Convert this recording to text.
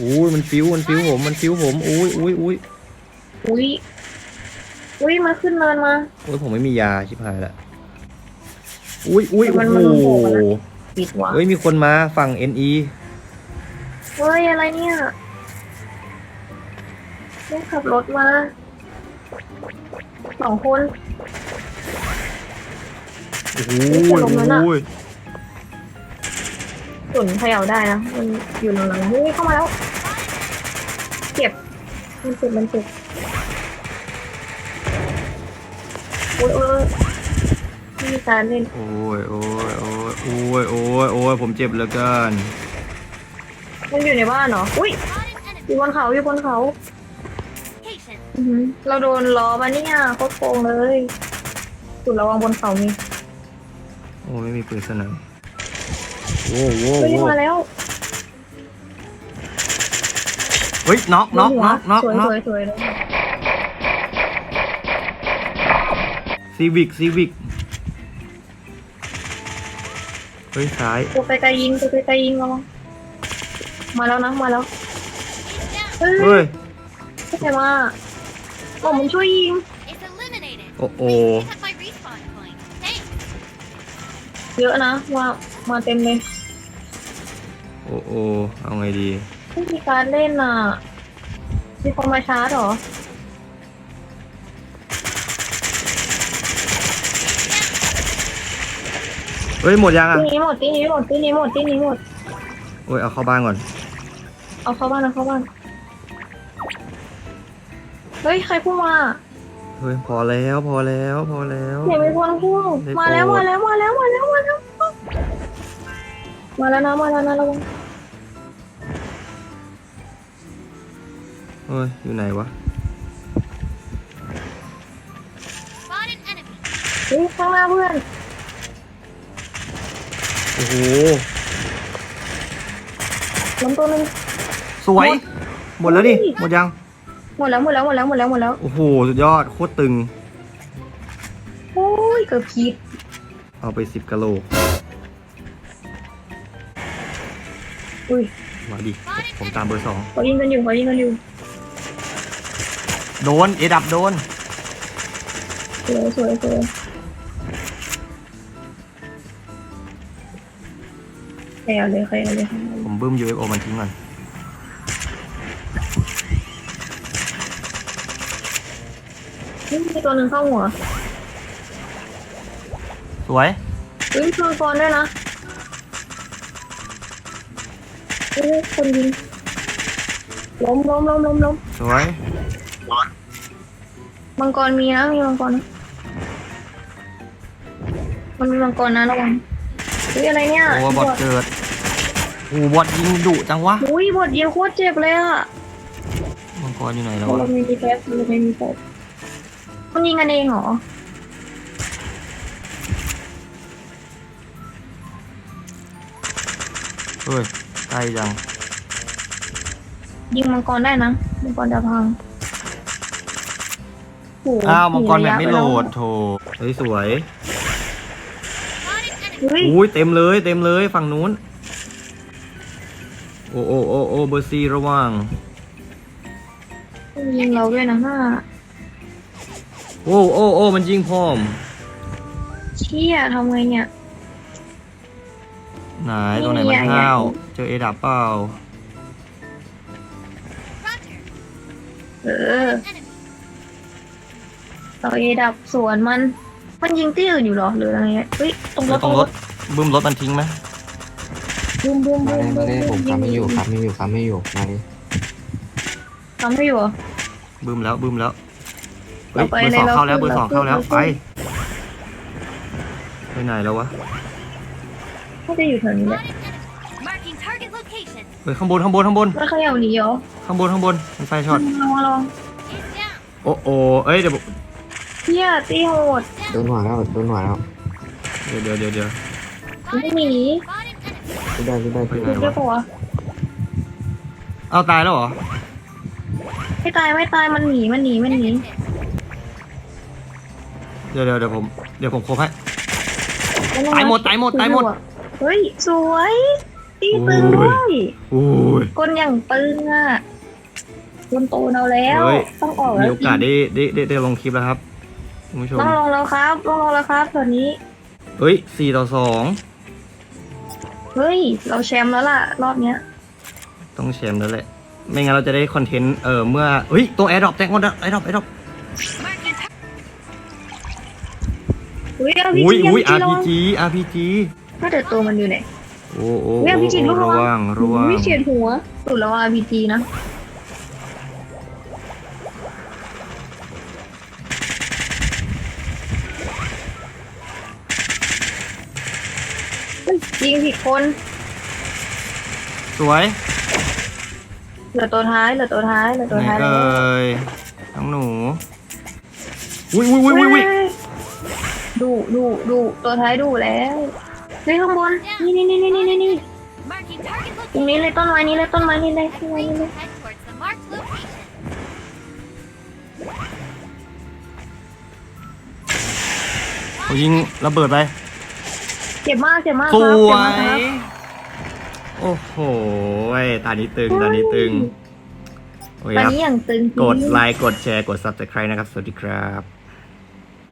อุ้ยมันฟิวมันฟิวผมมันฟิวผมอุ้ยอุ้ยอุ้ยอุ้ยอุ้ยมันขึ้นเนินมาอุ้ยผมไม่มียาชิบหายละอุ้ยอุ้ยมัโอ้นโหมันโผล่มาแล้วปิดวะเฮ้ยมีคนมาฝั่ง NE เฮ้ยอะไรเนี่ยต้องขับรถมาสองคนโอ้โหจะลงแล้วน่ะโอ้ย ส่วนเขย่าได้นะ มันอยู่หลังๆนี่เข้ามาแล้วเจ็บ มันเจ็บมันเจ็บโอ้ยโอ้ยโอ้ยไม่มีการเล่นโอ้ยโอ้ยโอ้ยโอ้ยโอ้ยโอ้ยผมเจ็บเหลือเกินมันอยู่ในบ้านเหรอ อุ้ย Spotted อยู่บนเขาอยู่บนเขา enemy. Patient. อือหือเราโดนล้อมาเนี่ยโคตรโกงเลยสุดระวังบนเขามีโอ้ไม่มีปืนสนับ โว้โว้เฮ้ยโว้มาแล้วเฮ้ยน็อกน็อกน็อกน็อกสวยน็อกสวยสวยเลยซีวิกซีวิกเฮ้ยซ้ายตัวไกลๆยิงตัวไกลๆยิงระวังมาแล้วนะมาแล้ว He's down. เฮ้ยเฮ้ยไม่ใช่มาโอ้มันช่วยยิง It's eliminated. โอ้โห Please pick up my respawn point. Thanks. เยอะนะมามาเต็มเลย โอ้โหเอาไงดี ไม่มีการเล่นอะ มีคนมาชาร์จเหรอ เฮ้ย หมดยังตีอะนี้หมดตีนี้หมดตีนี้หมดตีนี้หมด โอ้ย เอาเข้าบ้านก่อน เอาเข้าบ้านเอาเข้าบ้าน เฮ้ย ใครพุ่งมาเฮ้ย พอแล้วพอแล้วพอแล้วเดี๋ยวมีคนพุ่งได้มาแล้วโปรมาดแล้วมาแล้วมาแล้วมาแล้ว มาแล้วนะมาแล้วนะระวัง เฮ้ย อยู่ไหนวะ Spotted enemy. เฮ้ยข้างหน้าเพื่อน โอ้โหล้มตัวหนึง สวย หมดแล้วดิเฮ้ยหมดยัง หมดแล้วหมดแล้วหมดแล้วหมดแล้วหมดแล้ว โอ้โห สุดยอด โคตรตึง โอ้ยเกือบคิดเอาไปสิบกะโหลกอุ้ยมาดิ ผมตามเบอร์สองเขายิงกันอยู่เขายิงกันอยู่ โดน เอดับโดน สวยสวยสวยใครเอาเลยใครเอาเลยใครเอาเลยผมบึ้ม UFO มันทิ้งก่อนเฮ้ยมีตัวหนึ่งเข้าหัวสวยเฮ้ยชนฟอนด้วยนะเฮ้ยคนยิงล้มล้มล้มล้มล้มสวย มังกรมีนะมีมังกรนะมันมีมังกรนะระวังเฮ้ยอะไรเนี่ยโอ้บอดเกิดโอ้บอดยิงดุจังวะอุ้ยบทยิงโคตรเจ็บเลยอะมังกรอยู่ไหนแล้วเราวะไม่มีแฟสเราไม่มีแฟสมันยิงกันเองเหรอเฮ้ยใกล้จังยิงมังกรได้นะมังกรจะพังโโหอ้าวมังกรแบบระยะไม่โหลดโถเฮ้ยสวย Spotted enemy. เฮ้ยอุ้ยเต็มเลยเต็มเลยฝั่งนู้น โอ้โอ้โอ้โอ้เบอร์ซีระวังยิงเราด้วยนะห้าโอ้โอ้โอ้มันยิงพร้อมเชี่ยทำไงเนี่ย ไหนตรงไหนมันนี่ไงห้าวเจอเอดับเปล่า Roger. เออ Enemy. ต่อเอดับสวนมัน มันยิงที่อื่นอยู่เหรอหรืออะไรเงี้ยเฮ้ยตรงรแล้ถวตรงรถบึ้มรถมันทิ้งไหมบูมบูมมาบูเลมยบูมาเลยผมมทำไม่อยู่ครับไม่อยู่ครับไม่อยู่มาเลยทำไม่อยู่เหรอ บึ้มแล้วบึ้มแล้วเฮ้ยเอาไปเบอร์สองเลยเข้าแล้วเราเบอร์สองขึ้นเข้าแล้วเราขึ้นไปไปไหนแล้ววะน่าจะอยู่แถวนี้แหละ Spotted enemy. Marking target location. เฮ้ยข้างบนข้างบนข้างบนมันเขย่าหนีเหรอข้างบนข้างบนมันไฟช็อตลองลอง He's down. โอ้โอ้เอ้ยเดี๋ยวผม เชี่ยตีโหดโดนหัวแล้วโดนหัวแล้วเดี๋ยวเดี๋ยวเดี๋ยวเดี๋ยว ไม่หนี Spotted enemy. ไม่ได้ไม่ได้ไปไม่ไหนได้ได้ปะวะเอาตายแล้วเหรอ ไม่ตายไม่ตายมันหนีมันหนีมันหนี Negative. เดี๋ยวเดี๋ยวเดี๋ยวผมเดี๋ยวผมครบให้แล้วนตายหมดตายหมดตายหมด เฮ้ยสวยตีปืนด้วยโอ้ย กลอย่างปืนอะคนโตเอาแล้ว เฮ้ย ต้องออกมีแล้วโอกาสได้ได้ได้ได้ลงคลิปแล้วครับ คุณผู้ชมต้องลงแล้วครับต้องลงแล้วครับตอนนี้เฮ้ยสี่ต่อสองเฮ้ย เราแชมป์แล้วล่ะ รอบเนี้ย ต้องแชมป์แล้วแหละ ไม่งั้นเราจะได้คอนเทนต์เออเมื่อเฮ้ยตัวแอร์ดรอปแตงโมแอร์ดรอปแอร์ดรอป Marking target. อุ้ยเอาพีอุ้ยจีอุ้ยเอาพีจี RPG RPG ถ้าแต่ตัวมันอยู่ไหนโอ้โอ้เนี่ยโอ้พี่จิตลูกระวังระวัง วิเฉียดหัวสุดแล้วอาพีจีนะ ยยิงผิดคนสวยเหลือตัวท้ายเหลือตัวท้ายเหลือตัวไหนท้ายเอ่ยน้องหนูอุ้ยอุ้ยอุ้ยอุ้ยอุ้ยดูดูดูตัวท้ายดูแล้วเฮ้ยข้างบนนี่นี่นี่นี่นี่นี่ Marking target ตรงนี้ location. เลยต้นไม้นี้เลยต้นไม้นี้เลยต้นไม้นี้ Please เลย head towards the marked location. เขายิงระเบิดไป เจ็บมากเจ็บมากสครับวเจ็บมากคยรับโอ้โหตานี้ตึงตานี้ตึงโอเคตอนครับนี้อย่างตึง กดไลค์กดแชร์กด subscribe นะครับ สวัสดีครับ